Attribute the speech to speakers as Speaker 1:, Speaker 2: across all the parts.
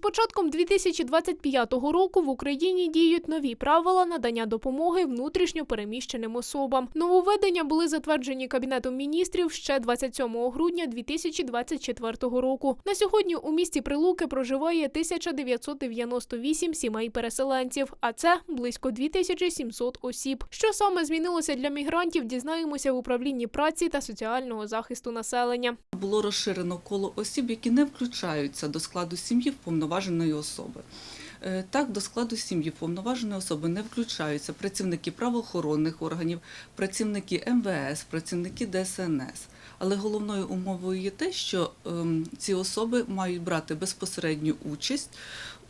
Speaker 1: початком 2025 року в Україні діють нові правила надання допомоги внутрішньо переміщеним особам. Нововведення були затверджені Кабінетом міністрів ще 27 грудня 2024 року. На сьогодні у місті Прилуки проживає 1998 сімей переселенців, а це близько 2700 осіб. Що саме змінилося для мігрантів, дізнаємося в управлінні праці та соціального захисту населення.
Speaker 2: було розширено коло осіб, які не включаються до складу сім'ї вповноваженої особи. Е, Так, до складу сім'ї повноваженої особи не включаються працівники правоохоронних органів, працівники МВС, працівники ДСНС. Але головною умовою є те, що ем, ці особи мають брати безпосередню участь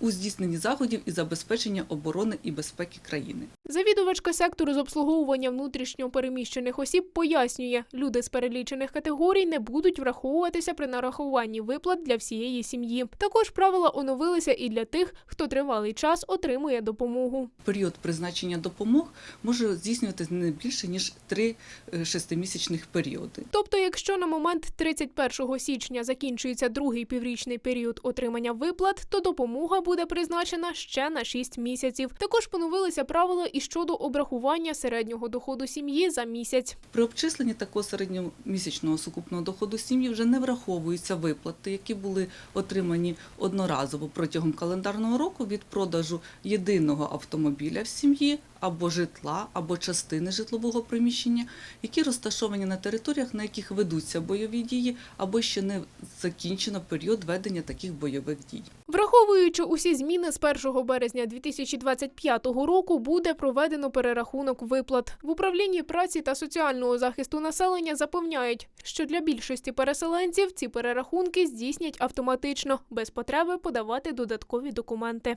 Speaker 2: у здійсненні заходів і забезпечення оборони і безпеки країни.
Speaker 1: Завідувачка сектору з обслуговування внутрішньо переміщених осіб пояснює, люди з перелічених категорій не будуть враховуватися при нарахуванні виплат для всієї сім'ї. Також правила оновилися і для тих, хто тривалий час отримує допомогу.
Speaker 2: період призначення допомог може здійснюватися не більше ніж три е, шестимісячних періоди.
Speaker 1: Тобто, якщо на момент 31 січня закінчується другий піврічний період отримання виплат, то допомога буде призначена ще на 6 місяців. Також поновилися правила і щодо обрахування середнього доходу сім'ї за місяць.
Speaker 2: При обчисленні такого середньомісячного сукупного доходу сім'ї вже не враховуються виплати, які були отримані одноразово протягом календарного року від продажу єдиного автомобіля в сім'ї або житла, або частини житлового приміщення, які розташовані на територіях, на яких ведуться бойові дії, або ще не закінчено період ведення таких бойових дій.
Speaker 1: Враховуючи усі зміни з 1 березня 2025 року, буде проведено перерахунок виплат. В управлінні праці та соціального захисту населення запевняють, що для більшості переселенців ці перерахунки здійснять автоматично, без потреби подавати додаткові документи.